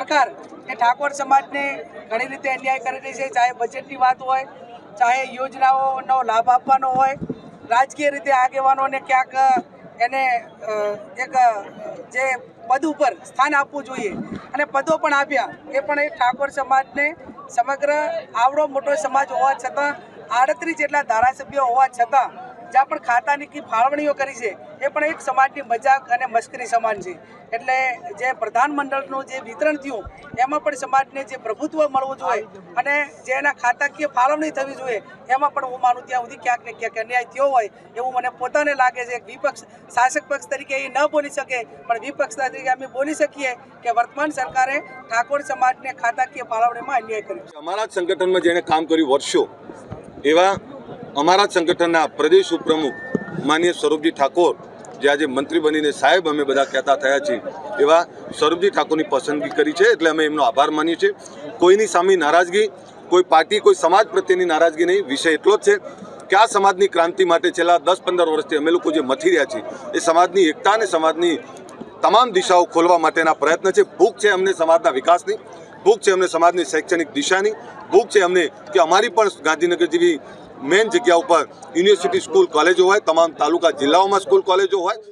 સરકાર એ ઠાકોર સમાજને ઘણી રીતે અન્યાય કરી રહી છે, ચાહે બજેટની વાત હોય, ચાહે યોજનાઓનો લાભ આપવાનો હોય. રાજકીય રીતે આગેવાનોને ક્યાંક એને એક જે પદ ઉપર સ્થાન આપવું જોઈએ અને પદો પણ આપ્યા, એ પણ એ ઠાકોર સમાજને સમગ્ર આવડો મોટો સમાજ હોવા છતાં, આડત્રીસ જેટલા ધારાસભ્યો હોવા છતાં જ્યાં પણ ખાતાની ફાળવણીઓ કરી છે, એ પણ એક સમાજની મજાક અને મસ્કરી સમાન છે. એટલે જે પ્રધાનમંડળનું જે વિતરણ થયું, એમાં પણ સમાજને જે પ્રભુત્વ મળવું જોઈએ અને જે એના ખાતાકીય ફાળવણી થવી જોઈએ, એમાં પણ હું માનું ત્યાં સુધી ક્યાંક ને ક્યાંક અન્યાય થયો હોય, એવું મને પોતાને લાગે છે. વિપક્ષ, શાસક પક્ષ તરીકે એ ન બોલી શકે, પણ વિપક્ષ તરીકે અમે બોલી શકીએ કે વર્તમાન સરકારે ઠાકોર સમાજને ખાતાકીય ફાળવણીમાં અન્યાય કર્યો અમારા સંગઠનમાં જેણે કામ કર્યું વર્ષો, એવા અમારા સંગઠનના પ્રદેશ ઉપપ્રમુખ માનીય સ્વરૂપજી ઠાકોર, જે આજે મંત્રી બનીને સાહેબ અમે બધા કહેતા થયા છીએ, એવા સ્વરૂપજી ઠાકોરની પસંદગી કરી છે, એટલે અમે એમનો આભાર માનીએ છીએ. કોઈની સામે નારાજગી, કોઈ પાર્ટી, કોઈ સમાજ પ્રત્યેની નારાજગી નહીં, વિષય એટલો જ છે કે આ સમાજની ક્રાંતિ માટે છેલ્લા દસ પંદર વર્ષથી અમે લોકો જે મથી રહ્યા છીએ, એ સમાજની એકતા અને સમાજની તમામ દિશાઓ ખોલવા માટેના પ્રયત્ન છે. ભૂખ છે અમને સમાજના વિકાસની. ભૂખ છે અમને સમાજની શૈક્ષણિક દિશાની. ભૂખ છે અમને કે અમારી પણ ગાંધીનગર જેવી મેઇન જગ્યા ઉપર યુનિવર્સિટી સ્કૂલ કોલેજો હોય, તમામ તાલુકા, જિલ્લાઓમાં સ્કૂલ કોલેજો હોય